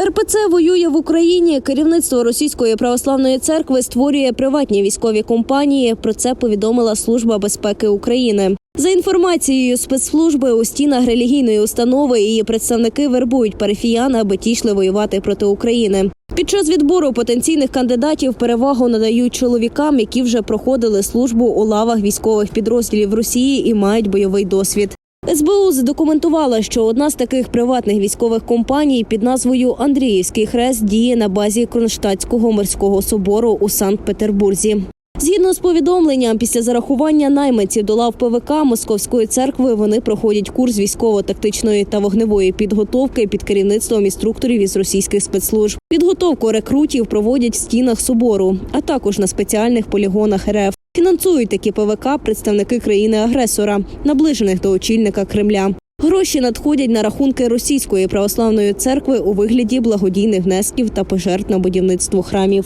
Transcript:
РПЦ воює в Україні. Керівництво Російської православної церкви створює приватні військові компанії. Про це повідомила Служба безпеки України. За інформацією спецслужби у стінах релігійної установи її представники вербують парафіян, аби ті йшли воювати проти України. Під час відбору потенційних кандидатів перевагу надають чоловікам, які вже проходили службу у лавах військових підрозділів Росії і мають бойовий досвід. СБУ задокументувала, що одна з таких приватних військових компаній під назвою Андріївський хрест діє на базі Кронштадтського морського собору у Санкт-Петербурзі. Згідно з повідомленням, після зарахування найманців до лав ПВК Московської церкви вони проходять курс військово-тактичної та вогневої підготовки під керівництвом інструкторів із російських спецслужб. Підготовку рекрутів проводять в стінах собору, а також на спеціальних полігонах РФ. Фінансують такі ПВК представники країни-агресора, наближених до очільника Кремля. Гроші надходять на рахунки Російської православної церкви у вигляді благодійних внесків та пожертв на будівництво храмів.